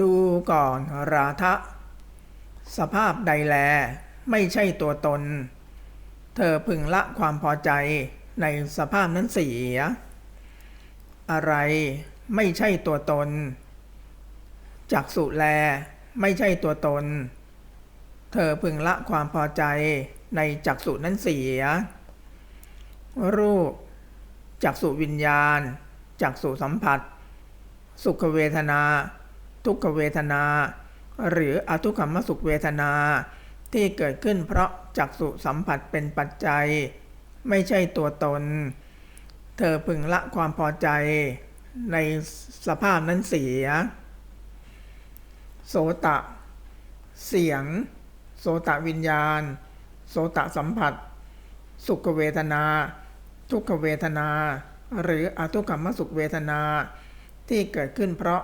ดูก่อนราทะ สภาพใดแล ไม่ใช่ตัวตน เธอพึงละความพอใจในสภาพนั้นเสีย อะไรไม่ใช่ตัวตน จักสุแล ไม่ใช่ตัวตน เธอพึงละความพอใจในจักสุนั้นเสีย รูป จักสุวิญญาณ จักสุสัมผัส สุขเวทนา ทุกขเวทนา หรืออทุกขมสุขเวทนา ที่เกิดขึ้นเพราะจักสุสัมผัสเป็นปัจจัย ไม่ใช่ตัวตน เธอพึงละความพอใจในสภาพนั้นเสีย โสตะ เสียง โสตะวิญญาณ โสตะสัมผัส สุขเวทนา ทุกขเวทนา หรืออทุกขมสุขเวทนา ที่เกิดขึ้นเพราะ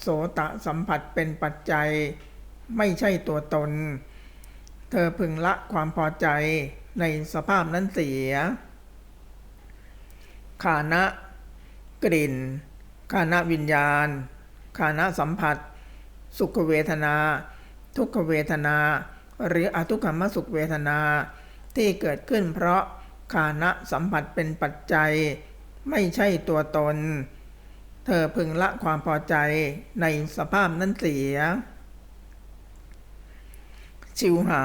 โสตะสัมผัสเป็นปัจจัย ไม่ใช่ตัวตน เธอพึงละความพอใจในสภาพนั้นเสียคานะกลิ่นคานะวิญญาณคานะสัมผัส สุขเวทนา ทุกขเวทนา หรืออทุกขมสุขเวทนา ที่เกิดขึ้นเพราะคานะสัมผัสเป็นปัจจัย ไม่ใช่ตัวตน เธอพึงละความพอใจในสภาพนั้นเสีย ชิวหา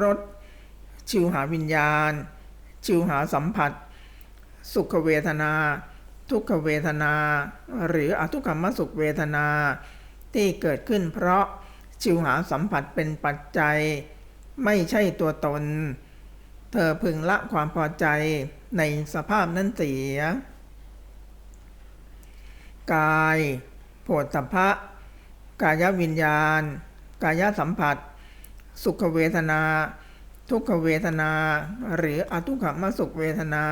รสชิวหาวิญญาณ ชิวหาสัมผัส สุขเวทนา ทุกขเวทนา หรืออทุกขมสุขเวทนา ที่เกิดขึ้นเพราะชิวหาสัมผัสเป็นปัจจัย ไม่ใช่ตัวตน เธอพึงละความพอใจในสภาพนั้นเสีย กายโผฏฐัพพะกายวิญญาณ กายสัมผัส สุขเวทนา ทุกขเวทนา หรืออทุกขมสุขเวทนา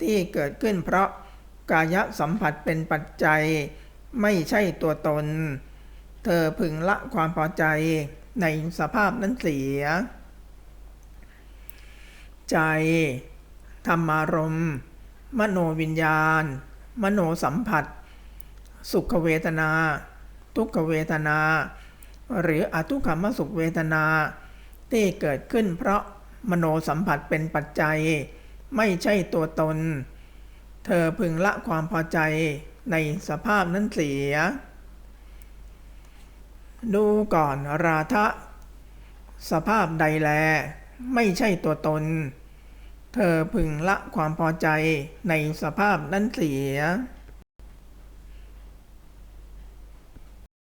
ที่เกิดขึ้นเพราะกายสัมผัสเป็นปัจจัยไม่ใช่ตัวตน เธอพึงละความพอใจในสภาพนั้นเสีย ใจ ธรรมารม มโนวิญญาณ มโนสัมผัส สุขเวทนา ทุกขเวทนา หรืออทุกขมสุขเวทนา ที่เกิดขึ้นเพราะมโนสัมผัสเป็นปัจจัย ไม่ใช่ตัวตน เธอพึงละความพอใจในสภาพนั้นเสีย ดูก่อนราทะสภาพใดแล ไม่ใช่ตัวตน เธอพึงละความพอใจในสภาพนั้นเสีย